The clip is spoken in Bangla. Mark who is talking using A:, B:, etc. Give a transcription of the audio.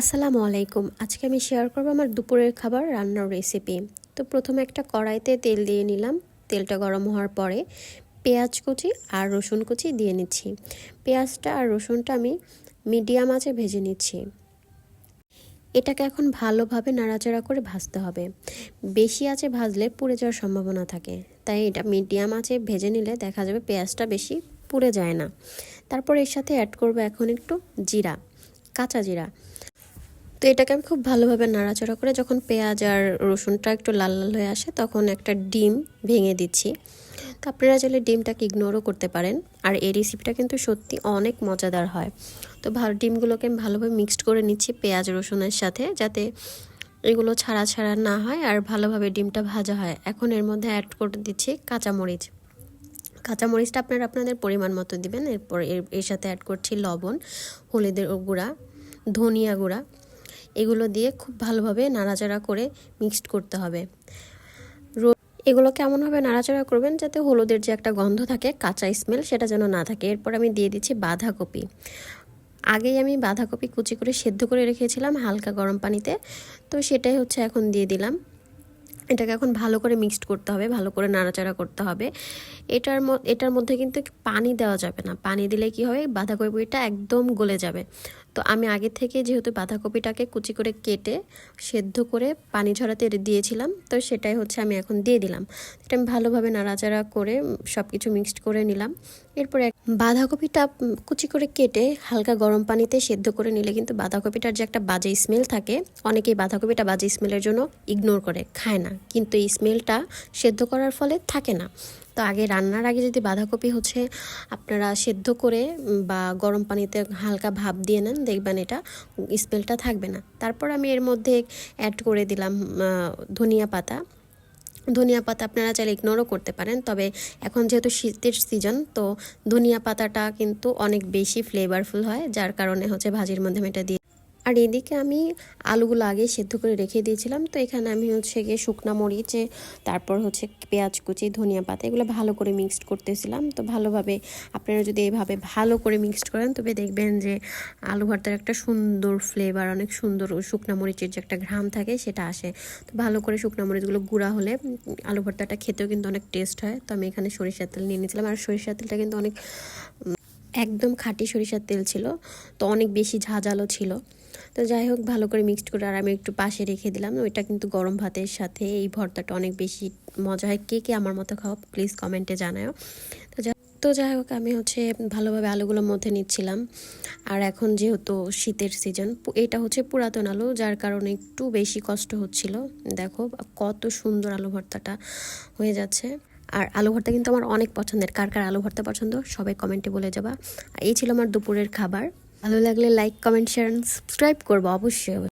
A: আসসালামু আলাইকুম। আজকে আমি শেয়ার করব আমার দুপুরের খাবার রান্নার রেসিপি তো প্রথমে একটা কড়াইতে তেল দিয়ে নিলাম। তেলটা গরম হওয়ার পরে পেঁয়াজ কুচি আর রসুন কুচি দিয়ে নিচ্ছি। পেঁয়াজটা আর রসুনটা আমি মিডিয়াম আঁচে ভেজে নিচ্ছি। এটাকে এখন ভালোভাবে নাড়াচাড়া করে ভাজতে হবে। বেশি আঁচে ভাজলে পুড়ে যাওয়ার সম্ভাবনা থাকে। তাই এটা মিডিয়াম আঁচে ভেজে নিলে দেখা যাবে পেঁয়াজটা বেশি পুড়ে যায় না। তারপর এর সাথে অ্যাড করব এখন একটু জিরা, কাঁচা জিরা। তো এটাকে আমি খুব ভালোভাবে নাড়াচাড়া করে যখন পেঁয়াজ আর রসুনটা একটু লাল লাল হয়ে আসে, তখন একটা ডিম ভেঙে দিচ্ছি। তো আপনারা চাইলে ডিমটাকে ইগনোরও করতে পারেন। আর এই রেসিপিটা কিন্তু সত্যি অনেক মজাদার হয়। তো ভালো ডিমগুলোকে আমি ভালোভাবে মিক্সড করে নিচ্ছি পেঁয়াজ, রসুনের সাথে, যাতে এগুলো ছাড়া ছাড়া না হয় আর ভালোভাবে ডিমটা ভাজা হয়। এখন এর মধ্যে অ্যাড করে দিচ্ছি কাঁচামরিচ। কাঁচামরিচটা আপনারা আপনাদের পরিমাণ মতো দিবেন। এরপর এর সাথে অ্যাড করছি লবণ, হলুদের গুঁড়া, ধনিয়া গুঁড়া। এগুলো দিয়ে খুব ভালোভাবে নাড়াচাড়া করে মিক্সড করতে হবে। এগুলো কেমনভাবে নাড়াচাড়া করবেন যাতে হলুদের যে একটা গন্ধ থাকে, কাঁচা স্মেল সেটা যেন না থাকে। এরপর আমি দিয়ে দিচ্ছি বাঁধাকপি। আগেই আমি বাঁধাকপি কুচি করে সেদ্ধ করে রেখেছিলাম হালকা গরম পানিতে। তো সেটাই হচ্ছে এখন দিয়ে দিলাম। এটাকে এখন ভালো করে মিক্সড করতে হবে, ভালো করে নাড়াচাড়া করতে হবে। এটার এটার মধ্যে কিন্তু পানি দেওয়া যাবে না। পানি দিলে কি হবে বাঁধাকপিটা একদম গলে যাবে। তো আমি আগে থেকে যেহেতু বাঁধাকপিটাকে কুচি করে কেটে সেদ্ধ করে পানি ঝরাতে দিয়েছিলাম, তো সেটাই হচ্ছে আমি এখন দিয়ে দিলাম। এটা আমি ভালোভাবে নাড়াচাড়া করে সব কিছু মিক্সড করে নিলাম। এরপরে বাঁধাকপিটা কুচি করে কেটে হালকা গরম পানিতে সেদ্ধ করে নিলে কিন্তু বাঁধাকপিটার যে একটা বাজে স্মেল থাকে, অনেকেই বাঁধাকপিটা বাজে স্মেলের জন্য ইগনোর করে, খায় না। কিন্তু এই স্মেলটা সেদ্ধ করার ফলে থাকে না। তো আগে রান্নার আগে যদি বাঁধাকপি হচ্ছে, আপনারা সেদ্ধ করে বা গরম পানিতে হালকা ভাপ দিয়ে নেন, দেখবেন এটা স্মেলটা থাকবে না। তারপর আমি এর মধ্যে অ্যাড করে দিলাম ধনিয়া পাতা। ধনিয়া পাতা আপনারা চাইলে ইগনোরও করতে পারেন, তবে এখন যেহেতু শীতের সিজন তো ধনিয়া পাতাটা কিন্তু অনেক বেশি ফ্লেভারফুল হয়, যার কারণে হচ্ছে ভাজির মধ্যে আমি এটা দিয়ে আর এদিকে আমি আলুগুলো আগে সেদ্ধ করে রেখে দিয়েছিলাম। তো এখানে আমি হচ্ছে গিয়ে শুকনা মরিচে, তারপর হচ্ছে পেঁয়াজ কুচি, ধনিয়া পাতা এগুলো ভালো করে মিক্সড করতেছিলাম। তো ভালোভাবে আপনারা যদি এইভাবে ভালো করে মিক্সড করেন, তবে দেখবেন যে আলু ভর্তার একটা সুন্দর ফ্লেভার অনেক সুন্দর শুকনা মরিচের যে একটা ঘ্রাম থাকে সেটা আসে। তো ভালো করে শুকনা মরিচগুলো গুঁড়া হলে আলু ভর্তাটা খেতেও কিন্তু অনেক টেস্ট হয়। তো আমি এখানে সরিষার তেল নিয়ে নিয়েছিলাম। আর সরিষার তেলটা কিন্তু অনেক একদম খাঁটি সরিষার তেল ছিল। তো অনেক বেশি ঝাঁঝালো ছিল। তো যাই হোক, ভালো করে মিক্সড করে আর আমি একটু পাশে রেখে দিলাম। ওইটা কিন্তু গরম ভাতের সাথে এই ভর্তাটা অনেক বেশি মজা হয়। কে কে আমার মতো খাও প্লিজ কমেন্টে জানাও তো তো যাই হোক, আমি হচ্ছে ভালোভাবে আলুগুলোর মধ্যে নিচ্ছিলাম। আর এখন যেহেতু শীতের সিজন এটা হচ্ছে পুরাতন আলু, যার কারণে একটু বেশি কষ্ট হচ্ছিল। দেখো, কত সুন্দর আলু ভর্তাটা হয়ে যাচ্ছে। আর আলু ভর্তা কিন্তু আমার অনেক পছন্দের। কার কার আলু ভর্তা পছন্দ, সবাই কমেন্টে বলে যাবা। এই ছিল আমার দুপুরের খাবার। ভালো লাগলে লাইক কমেন্ট শেয়ার সাবস্ক্রাইব করব অবশ্যই।